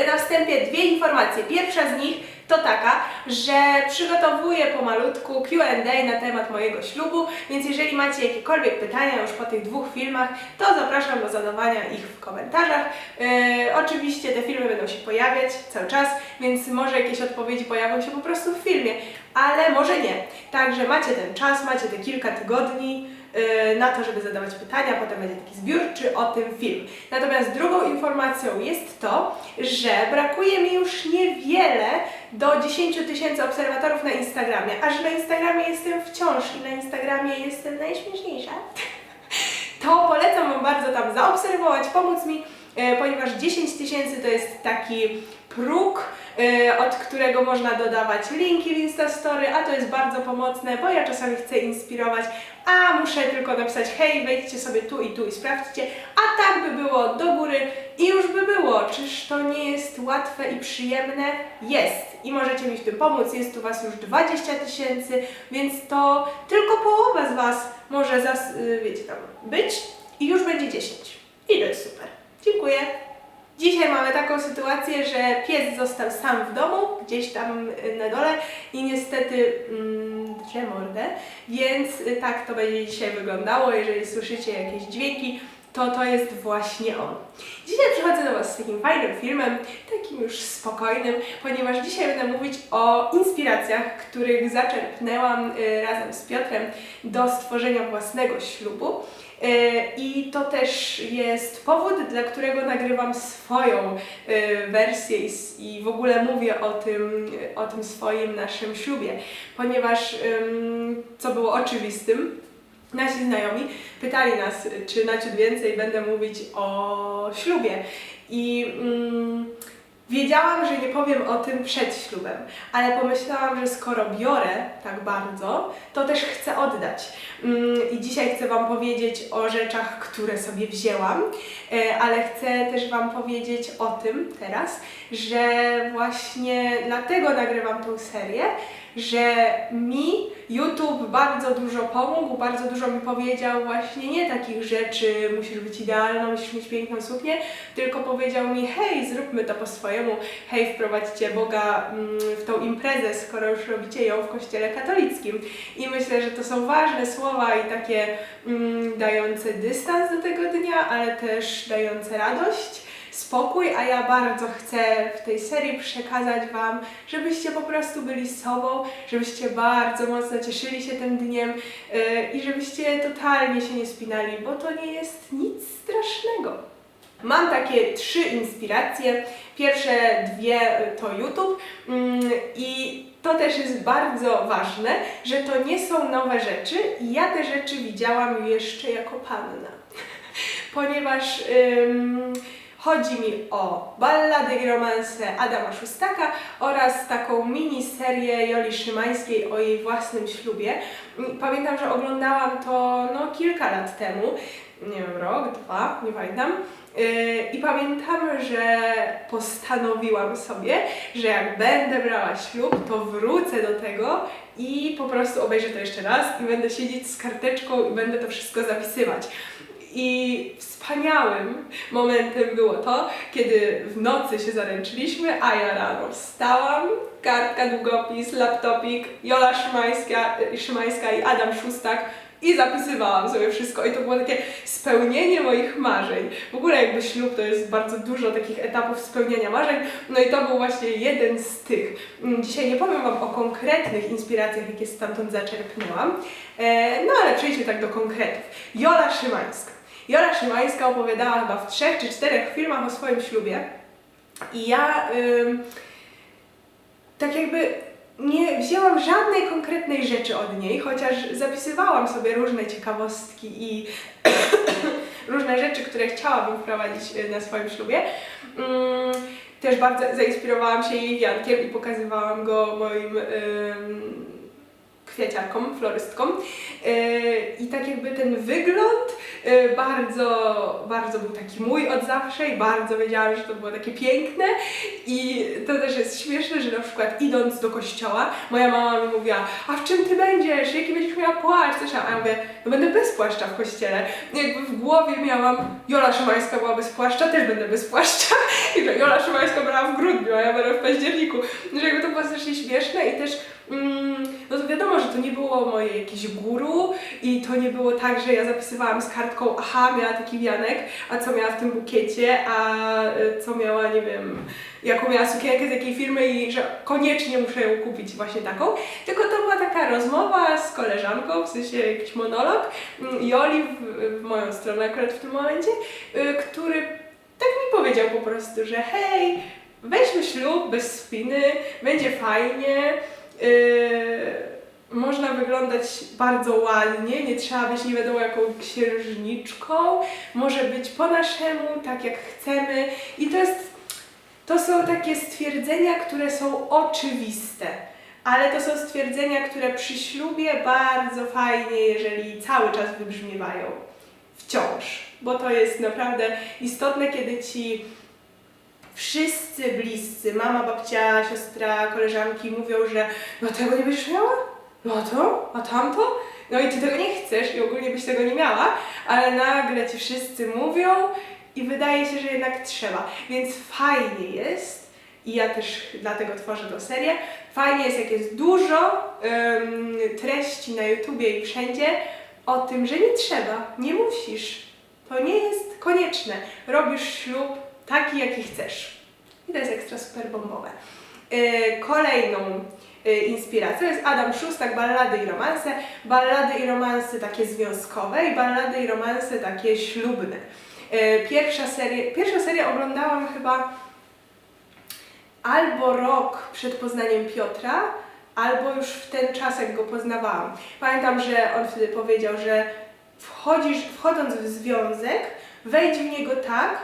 dobry. Na wstępie dwie informacje. Pierwsza z nich to taka, że przygotowuję pomalutku Q&A na temat mojego ślubu, więc jeżeli macie jakiekolwiek pytania już po tych dwóch filmach, to zapraszam do zadawania ich w komentarzach. E, oczywiście te filmy będą się pojawiać cały czas, więc może jakieś odpowiedzi pojawią się po prostu w filmie, ale może nie. Także macie ten czas, macie te kilka tygodni na to, żeby zadawać pytania, potem będzie taki zbiórczy o tym film. Natomiast drugą informacją jest to, że brakuje mi już niewiele do 10 tysięcy obserwatorów na Instagramie, a że na Instagramie jestem wciąż i na Instagramie jestem najśmieszniejsza, to polecam Wam bardzo tam zaobserwować, pomóc mi, e, ponieważ 10 tysięcy to jest taki próg, e, od którego można dodawać linki w Instastory, a to jest bardzo pomocne, bo ja czasami chcę inspirować, a muszę tylko napisać hej, wejdźcie sobie tu i tu i sprawdźcie, a tak by było do góry i już by było. Czyż to nie jest łatwe i przyjemne? Jest i możecie mi w tym pomóc, jest tu Was już 20 tysięcy, więc to tylko połowa z Was może, zas, y, wiecie tam, być i już będzie 10. I to jest super. Dziękuję. Dzisiaj mamy taką sytuację, że pies został sam w domu, gdzieś tam y, na dole i niestety mm, mordę, więc y, tak to będzie dzisiaj wyglądało. Jeżeli słyszycie jakieś dźwięki, to to jest właśnie on. Dzisiaj przychodzę do Was z takim fajnym filmem, takim już spokojnym, ponieważ dzisiaj będę mówić o inspiracjach, których zaczerpnęłam y, razem z Piotrem do stworzenia własnego ślubu. Y, I to też jest powód, dla którego nagrywam swoją y, wersję i, w ogóle mówię o tym, o tym swoim naszym ślubie, ponieważ co było oczywistym, nasi znajomi pytali nas, czy na ciut więcej będę mówić o ślubie. I mm, wiedziałam, że nie powiem o tym przed ślubem, ale pomyślałam, że skoro biorę tak bardzo, to też chcę oddać. Mm, I dzisiaj chcę Wam powiedzieć o rzeczach, które sobie wzięłam, e, ale chcę też Wam powiedzieć o tym teraz, że właśnie dlatego nagrywam tą serię, że mi YouTube bardzo dużo pomógł, bardzo dużo mi powiedział właśnie nie takich rzeczy, musisz być idealną, musisz mieć piękną suknię, tylko powiedział mi, hej, zróbmy to po swojemu, hej, wprowadźcie Boga mm, w tą imprezę, skoro już robicie ją w kościele katolickim. I myślę, że to są ważne słowa i takie mm, dające dystans do tego dnia, ale też dające radość spokój, a ja bardzo chcę w tej serii przekazać Wam, żebyście po prostu byli sobą, żebyście bardzo mocno cieszyli się tym dniem yy, i żebyście totalnie się nie spinali, bo to nie jest nic strasznego. Mam takie trzy inspiracje. Pierwsze dwie y, to YouTube mm, i to też jest bardzo ważne, że to nie są nowe rzeczy i ja te rzeczy widziałam jeszcze jako panna. Ponieważ chodzi mi o ballady i romanse Adama Szustaka oraz taką miniserię Joli Szymańskiej o jej własnym ślubie. Pamiętam, że oglądałam to no, kilka lat temu, nie wiem, rok, dwa, nie pamiętam. Yy, I pamiętam, że postanowiłam sobie, że jak będę brała ślub, to wrócę do tego i po prostu obejrzę to jeszcze raz i będę siedzieć z karteczką i będę to wszystko zapisywać. I wspaniałym momentem było to, kiedy w nocy się zaręczyliśmy, a ja rano wstałam, kartka, długopis, laptopik, Jola Szymańska, Szymańska i Adam Szustak i zapisywałam sobie wszystko i to było takie spełnienie moich marzeń. W ogóle jakby ślub to jest bardzo dużo takich etapów spełniania marzeń, no i to był właśnie jeden z tych. Mm, Dzisiaj nie powiem Wam o konkretnych inspiracjach, jakie stamtąd zaczerpnęłam, e, no ale przejdźmy tak do konkretów. Jola Szymańska. Jola Szymańska opowiadała chyba w trzech czy czterech filmach o swoim ślubie i ja tak jakby nie wzięłam żadnej konkretnej rzeczy od niej, chociaż zapisywałam sobie różne ciekawostki i różne rzeczy, które chciałabym wprowadzić y, na swoim ślubie. Mm, Też bardzo zainspirowałam się jej wiankiem i pokazywałam go moim ym, kwiaciarkom, florystkom. Yy, I tak jakby ten wygląd bardzo, bardzo był taki mój od zawsze i bardzo wiedziałam, że to było takie piękne. I to też jest śmieszne, że na przykład idąc do kościoła, moja mama mi mówiła, a w czym ty będziesz? Jaki będziesz miała płaszcz? Coś tam. A ja mówię, no będę bez płaszcza w kościele. I jakby w głowie miałam, Jola Szymańska była bez płaszcza, też będę bez płaszcza. I że Jola Szymańska brała w grudniu, a ja biorę w październiku. Że jakby to było strasznie śmieszne i też mm, no to wiadomo, że to nie było moje jakieś guru i to nie było tak, że ja zapisywałam z kartką aha, miała taki wianek, a co miała w tym bukiecie, a y, co miała, nie wiem, jaką miała sukienkę z jakiej firmy i że koniecznie muszę ją kupić właśnie taką. Tylko to była taka rozmowa z koleżanką, w sensie jakiś monolog mm, Joli w, w moją stronę akurat w tym momencie, y, który tak mi powiedział po prostu, że hej, weźmy ślub bez spiny, będzie fajnie, yy, można wyglądać bardzo ładnie, nie trzeba być nie wiadomo jaką księżniczką, może być po naszemu, tak jak chcemy i to jest, to są takie stwierdzenia, które są oczywiste. Ale to są stwierdzenia, które przy ślubie bardzo fajnie, jeżeli cały czas wybrzmiewają wciąż, bo to jest naprawdę istotne, kiedy ci wszyscy bliscy, mama, babcia, siostra, koleżanki mówią, że no tego nie będziesz miała? No to? A tamto? No i ty tego nie chcesz i ogólnie byś tego nie miała, ale nagle ci wszyscy mówią i wydaje się, że jednak trzeba. Więc fajnie jest i ja też dlatego tworzę tę serię. Fajnie jest, jak jest dużo treści na YouTubie i wszędzie o tym, że nie trzeba, nie musisz. To nie jest konieczne. Robisz ślub taki, jaki chcesz. I to jest ekstra super bombowe. Yy, kolejną yy, inspiracją jest Adam Szustak, ballady i romanse. Ballady i romanse takie związkowe i ballady i romanse takie ślubne. Yy, pierwsza, seria, pierwsza seria oglądałam chyba albo rok przed poznaniem Piotra, albo już w ten czas, jak go poznawałam. Pamiętam, że on wtedy powiedział, że wchodzisz, wchodząc w związek, wejdź w niego tak,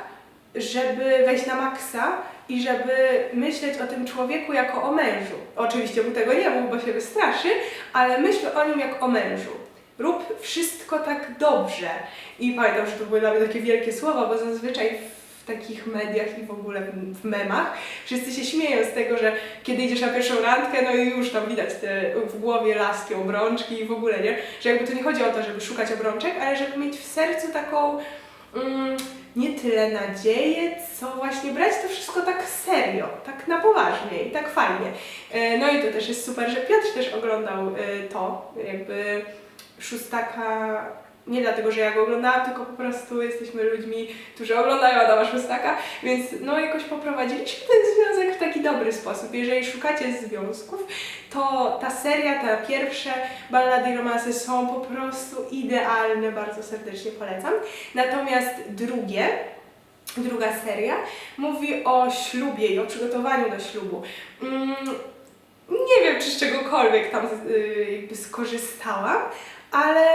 żeby wejść na maksa i żeby myśleć o tym człowieku jako o mężu. Oczywiście mu tego nie mów, bo się wystraszy, ale myśl o nim jak o mężu. Rób wszystko tak dobrze. I pamiętam, że to były dla mnie takie wielkie słowa, bo zazwyczaj takich mediach i w ogóle w- w memach wszyscy się śmieją z tego, że kiedy idziesz na pierwszą randkę, no i już tam widać te w głowie laski, obrączki i w ogóle, nie? Że jakby to nie chodzi o to, żeby szukać obrączek, ale żeby mieć w sercu taką mm, nie tyle nadzieję, co właśnie brać to wszystko tak serio, tak na poważnie i tak fajnie. E, No i to też jest super, że Piotr też oglądał e, to, jakby szóstaka, nie dlatego, że ja go oglądałam, tylko po prostu jesteśmy ludźmi, którzy oglądają Adama Szóstaka, więc no jakoś poprowadziliśmy ten związek w taki dobry sposób. Jeżeli szukacie związków, to ta seria, te pierwsze ballady i romanse są po prostu idealne, bardzo serdecznie polecam. Natomiast drugie, druga seria mówi o ślubie i o przygotowaniu do ślubu. Mm, nie wiem, czy z czegokolwiek tam y, skorzystałam, ale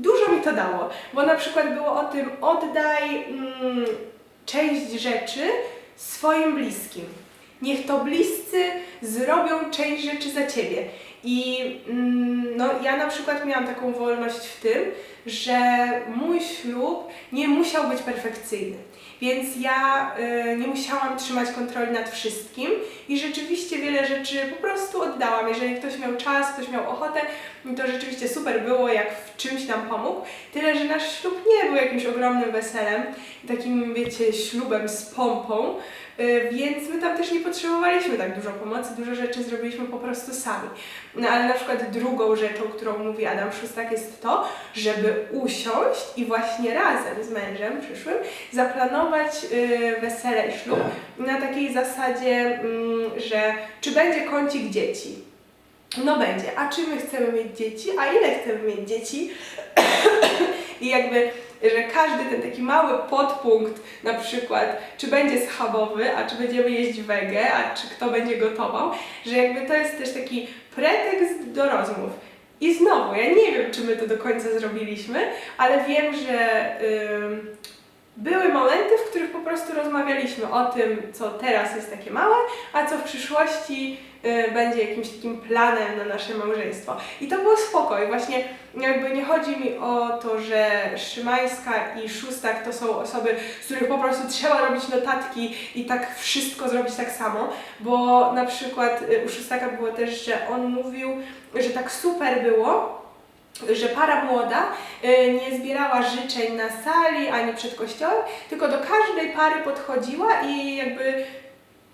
dużo mi to dało, bo na przykład było o tym oddaj mm, część rzeczy swoim bliskim. Niech to bliscy zrobią część rzeczy za ciebie. I mm, no, ja na przykład miałam taką wolność w tym, że mój ślub nie musiał być perfekcyjny. Więc ja y, nie musiałam trzymać kontroli nad wszystkim i rzeczywiście wiele rzeczy po prostu oddałam. Jeżeli ktoś miał czas, ktoś miał ochotę, to rzeczywiście super było, jak w czymś nam pomógł. Tyle, że nasz ślub nie był jakimś ogromnym weselem, takim, wiecie, ślubem z pompą, y, więc my tam też nie potrzebowaliśmy tak dużo pomocy, dużo rzeczy zrobiliśmy po prostu sami. No ale na przykład drugą rzeczą, którą mówi Adam Szustak jest to, żeby usiąść i właśnie razem z mężem przyszłym zaplanować y, wesele i ślub na takiej zasadzie, mm, że czy będzie kącik dzieci. No będzie. A czy my chcemy mieć dzieci? A ile chcemy mieć dzieci? I jakby, że każdy ten taki mały podpunkt, na przykład, czy będzie schabowy, a czy będziemy jeść wege, a czy kto będzie gotował, że jakby to jest też taki pretekst do rozmów. I znowu, ja nie wiem, czy my to do końca zrobiliśmy, ale wiem, że ym, były momenty, w których po prostu rozmawialiśmy o tym, co teraz jest takie małe, a co w przyszłości y, będzie jakimś takim planem na nasze małżeństwo. I to było spoko i właśnie jakby nie chodzi mi o to, że Szymańska i Szustak to są osoby, z których po prostu trzeba robić notatki i tak wszystko zrobić tak samo, bo na przykład y, u Szustaka było też, że on mówił, że tak super było, że para młoda y, nie zbierała życzeń na sali ani przed kościołem, tylko do każdej pary podchodziła i jakby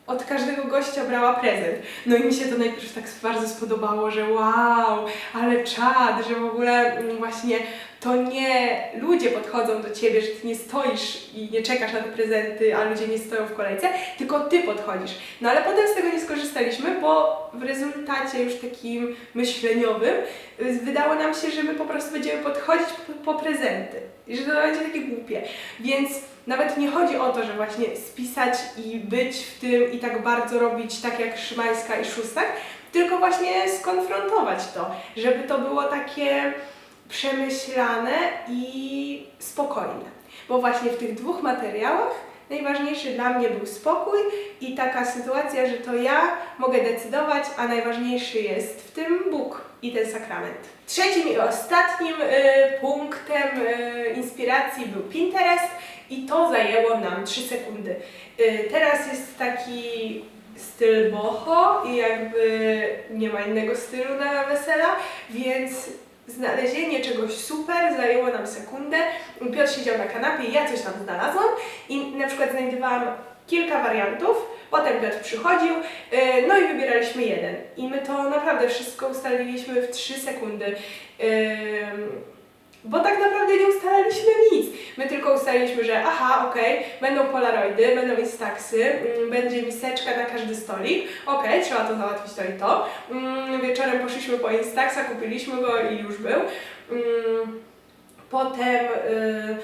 od każdego gościa brała prezent. No i mi się to najpierw tak bardzo spodobało, że wow, ale czad, że w ogóle mm, właśnie to nie ludzie podchodzą do ciebie, że ty nie stoisz i nie czekasz na te prezenty, a ludzie nie stoją w kolejce, tylko ty podchodzisz. No ale potem z tego nie skorzystaliśmy, bo w rezultacie już takim myśleniowym y, wydało nam się, że my po prostu będziemy podchodzić po, prezenty i że to będzie takie głupie. Więc nawet nie chodzi o to, że właśnie spisać i być w tym i tak bardzo robić tak jak Szymańska i Szustak, tylko właśnie skonfrontować to, żeby to było takie przemyślane i spokojne. Bo właśnie w tych dwóch materiałach najważniejszy dla mnie był spokój i taka sytuacja, że to ja mogę decydować, a najważniejszy jest w tym Bóg i ten sakrament. Trzecim i ostatnim y, punktem y, inspiracji był Pinterest i to zajęło nam 3 sekundy. Y, teraz jest taki styl boho i jakby nie ma innego stylu na wesela, więc znalezienie czegoś super zajęło nam sekundę. Piotr siedział na kanapie, ja coś tam znalazłam i na przykład znajdowałam kilka wariantów, potem Piotr przychodził, yy, no i wybieraliśmy jeden. I my to naprawdę wszystko ustaliliśmy w 3 sekundy. Yy, bo tak naprawdę nie ustalaliśmy nic. My tylko ustaliliśmy, że aha, okej, będą polaroidy, będą instaxy, mm, będzie miseczka na każdy stolik, okej, trzeba to załatwić to i to. Mm, wieczorem poszliśmy po instaxa, kupiliśmy go i już był. Mm, potem y,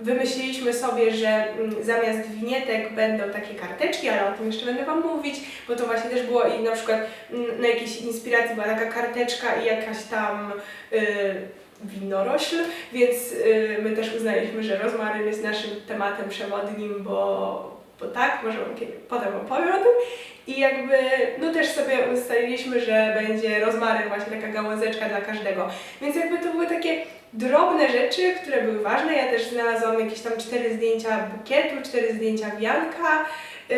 wymyśliliśmy sobie, że zamiast winietek będą takie karteczki, ale o tym jeszcze będę Wam mówić, bo to właśnie też było i na przykład na jakiejś inspiracji była taka karteczka i jakaś tam y, winorośl, więc y, my też uznaliśmy, że rozmaryn jest naszym tematem przewodnim, bo, bo tak, może potem opowiem o tym. I jakby, no też sobie ustaliliśmy, że będzie rozmaryn, właśnie taka gałązeczka dla każdego. Więc jakby to były takie drobne rzeczy, które były ważne. Ja też znalazłam jakieś tam cztery zdjęcia bukietu, cztery zdjęcia wianka yy,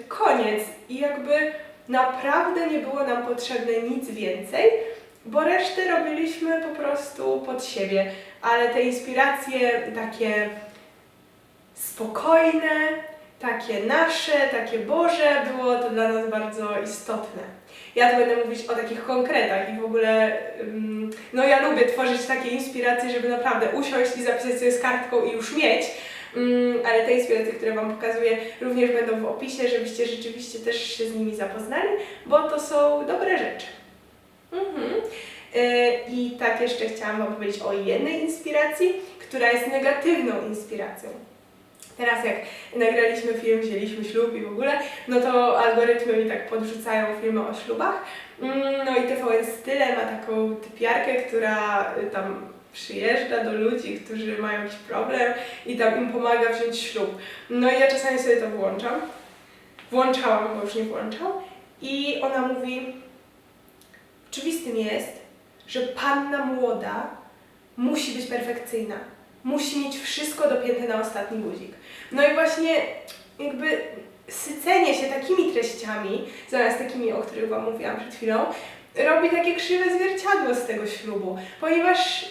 i koniec. I jakby naprawdę nie było nam potrzebne nic więcej, bo resztę robiliśmy po prostu pod siebie. Ale te inspiracje takie spokojne, takie nasze, takie Boże, było to dla nas bardzo istotne. Ja tu będę mówić o takich konkretach i w ogóle, ym, no ja lubię tworzyć takie inspiracje, żeby naprawdę usiąść i zapisać sobie z kartką i już mieć, Ym, ale te inspiracje, które Wam pokazuję, również będą w opisie, żebyście rzeczywiście też się z nimi zapoznali, bo to są dobre rzeczy. Tak jeszcze chciałam Wam powiedzieć o jednej inspiracji, która jest negatywną inspiracją. Teraz jak nagraliśmy film, wzięliśmy ślub i w ogóle, no to algorytmy mi tak podrzucają filmy o ślubach. Mm, No i TVN Style ma taką typiarkę, która y, tam przyjeżdża do ludzi, którzy mają jakiś problem i tam im pomaga wziąć ślub. No i ja czasami sobie to włączam. Włączałam, bo już nie włączam. I ona mówi, oczywistym jest, że panna młoda musi być perfekcyjna. Musi mieć wszystko dopięte na ostatni guzik. No i właśnie jakby sycenie się takimi treściami, zamiast takimi, o których Wam mówiłam przed chwilą, robi takie krzywe zwierciadło z tego ślubu, ponieważ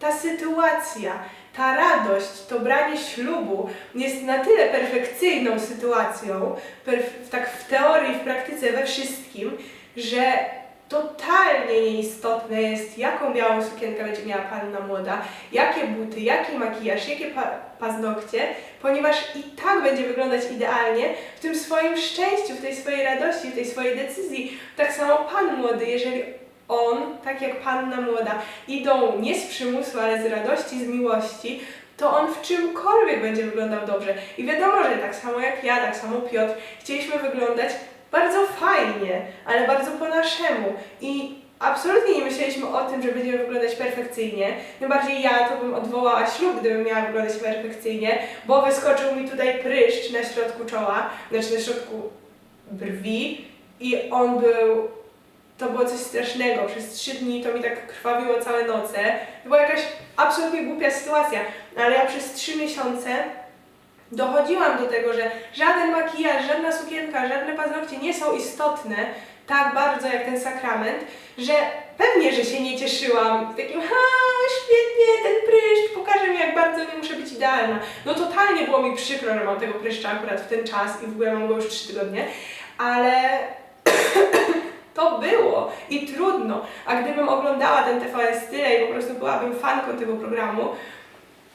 ta sytuacja, ta radość, to branie ślubu jest na tyle perfekcyjną sytuacją, perf- tak w teorii, w praktyce, we wszystkim, że totalnie nieistotne jest, jaką białą sukienkę będzie miała panna młoda, jakie buty, jaki makijaż, jakie pa paznokcie, ponieważ i tak będzie wyglądać idealnie w tym swoim szczęściu, w tej swojej radości, w tej swojej decyzji. Tak samo pan młody, jeżeli on, tak jak panna młoda, idą nie z przymusu, ale z radości, z miłości, to on w czymkolwiek będzie wyglądał dobrze. I wiadomo, że tak samo jak ja, tak samo Piotr, chcieliśmy wyglądać bardzo fajnie, ale bardzo po naszemu. I absolutnie nie myśleliśmy o tym, że będziemy wyglądać perfekcyjnie. Tym bardziej ja to bym odwołała ślub, gdybym miała wyglądać perfekcyjnie, bo wyskoczył mi tutaj pryszcz na środku czoła, znaczy na środku brwi i on był to było coś strasznego. Przez trzy dni to mi tak krwawiło całe noce. To była jakaś absolutnie głupia sytuacja, ale ja przez trzy miesiące dochodziłam do tego, że żaden makijaż, żadna sukienka, żadne paznokcie nie są istotne, tak bardzo jak ten sakrament, że pewnie, że się nie cieszyłam. Takim, ha, świetnie, ten pryszcz, pokaże mi jak bardzo nie muszę być idealna. No totalnie było mi przykro, że mam tego pryszcza akurat w ten czas i w ogóle mam go już 3 tygodnie, ale to było i trudno. A gdybym oglądała ten TVS tyle i po prostu byłabym fanką tego programu,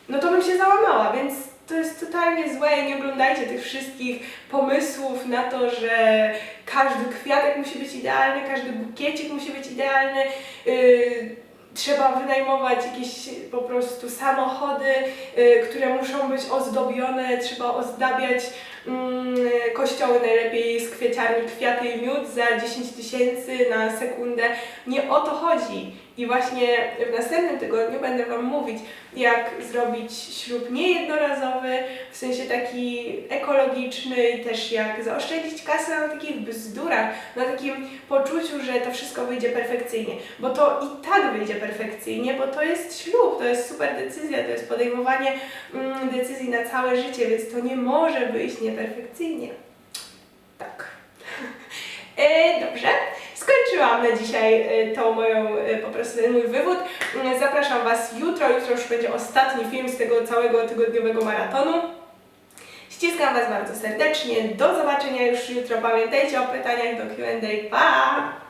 no to bym się załamała, więc to jest totalnie złe i nie oglądajcie tych wszystkich pomysłów na to, że każdy kwiatek musi być idealny, każdy bukiecik musi być idealny. Yy, trzeba wynajmować jakieś po prostu samochody, yy, które muszą być ozdobione, trzeba ozdabiać mm, kościoły najlepiej z kwieciarni kwiaty i miód za 10 tysięcy na sekundę. Nie o to chodzi. I właśnie w następnym tygodniu będę Wam mówić, jak zrobić ślub niejednorazowy, w sensie taki ekologiczny i też jak zaoszczędzić kasę na takich bzdurach, na takim poczuciu, że to wszystko wyjdzie perfekcyjnie. Bo to i tak wyjdzie perfekcyjnie, bo to jest ślub, to jest super decyzja, to jest podejmowanie mm, decyzji na całe życie, więc to nie może wyjść nieperfekcyjnie. Tak. E, dobrze. Skończyłam na dzisiaj e, tą moją, e, po prostu ten mój wywód. Mm, Zapraszam Was jutro. Jutro już będzie ostatni film z tego całego tygodniowego maratonu. Ściskam Was bardzo serdecznie. Do zobaczenia już jutro. Pamiętajcie o pytaniach do Q&A. Pa!